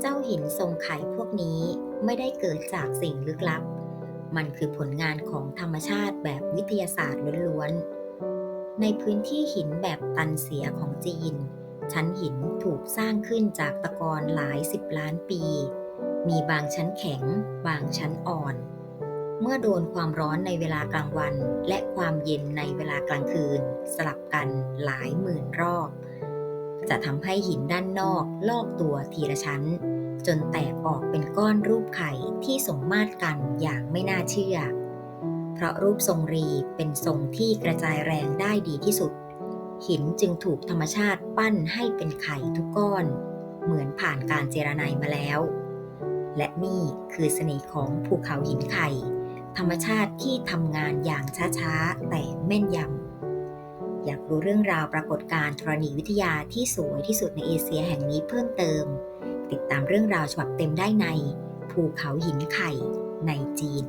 เจ้าหินทรงไข่พวกนี้ไม่ได้เกิดจากสิ่งลึกลับ มันคือผลงานของธรรมชาติแบบวิทยาศาสตร์ล้วนๆ ในพื้นที่หินแบบตันเสียของจีน ชั้นหินถูกสร้างขึ้นจากตะกอนหลายสิบล้านปี มีบางชั้นแข็ง บางชั้นอ่อน เมื่อโดนความร้อนในเวลากลางวัน และความเย็นในเวลากลางคืน สลับกันหลายหมื่นรอบ จะทำให้หินด้านนอกลอกตัวทีละชั้น จนแตกออกเป็นก้อนรูปไข่ที่สมมาตรกันอย่างไม่น่าเชื่อ เพราะรูปทรงรีเป็นทรงที่กระจายแรงได้ดีที่สุด หินจึงถูกธรรมชาติปั้นให้เป็นไข่ทุกก้อน เหมือนผ่านการเจรไนมาแล้ว และนี่คือเสน่ห์ของภูเขาหินไข่ ธรรมชาติที่ทำงานอย่างช้าๆ แต่แม่นยำ อยากรู้เรื่องราวปรากฏการณ์ธรณีวิทยาที่สวยที่สุดในเอเชียแห่งนี้เพิ่มเติม ติดตามเรื่องราวฉบับเต็มได้ในภูเขาหินไข่ในจีน